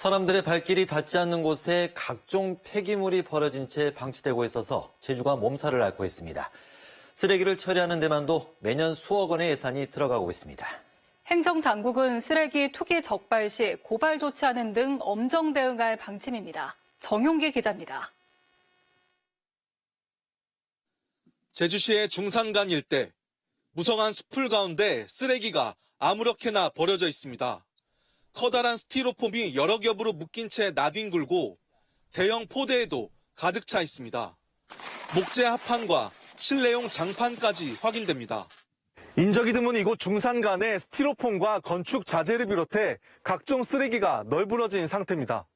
사람들의 발길이 닿지 않는 곳에 각종 폐기물이 버려진 채 방치되고 있어서 제주가 몸살을 앓고 있습니다. 쓰레기를 처리하는 데만도 매년 수억 원의 예산이 들어가고 있습니다. 행정 당국은 쓰레기 투기 적발 시 고발 조치하는 등 엄정 대응할 방침입니다. 정용기 기자입니다. 제주시의 중산간 일대 무성한 숲을 가운데 쓰레기가 아무렇게나 버려져 있습니다. 커다란 스티로폼이 여러 겹으로 묶인 채 나뒹굴고 대형 포대에도 가득 차 있습니다. 목재 합판과 실내용 장판까지 확인됩니다. 인적이 드문 이곳 중산간에 스티로폼과 건축 자재를 비롯해 각종 쓰레기가 널브러진 상태입니다.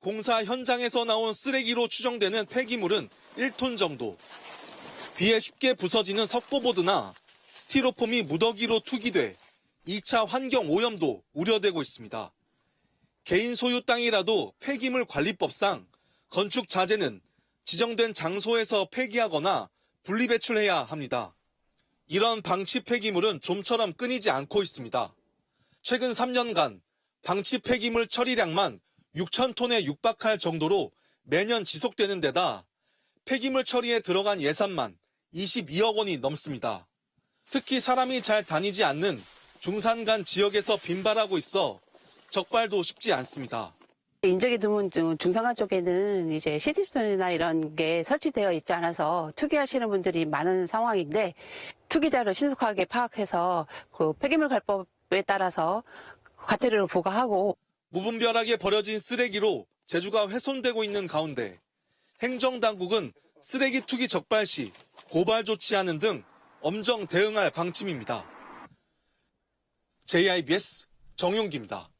공사 현장에서 나온 쓰레기로 추정되는 폐기물은 1톤 정도. 비에 쉽게 부서지는 석고보드나 스티로폼이 무더기로 투기돼 2차 환경 오염도 우려되고 있습니다. 개인 소유 땅이라도 폐기물 관리법상 건축 자재는 지정된 장소에서 폐기하거나 분리배출해야 합니다. 이런 방치 폐기물은 좀처럼 끊이지 않고 있습니다. 최근 3년간 방치 폐기물 처리량만 6천 톤에 육박할 정도로 매년 지속되는 데다 폐기물 처리에 들어간 예산만 22억 원이 넘습니다. 특히 사람이 잘 다니지 않는 중산간 지역에서 빈발하고 있어 적발도 쉽지 않습니다. 인적이 드문 중- 중산간 쪽에는 이제 시티존이나 이런 게 설치되어 있지 않아서 투기하시는 분들이 많은 상황인데 투기자를 신속하게 파악해서 그 폐기물 관법에 따라서 과태료를 부과하고 무분별하게 버려진 쓰레기로 제주가 훼손되고 있는 가운데 행정당국은 쓰레기 투기 적발 시 고발 조치하는 등 엄정 대응할 방침입니다. JIBS 정용기입니다.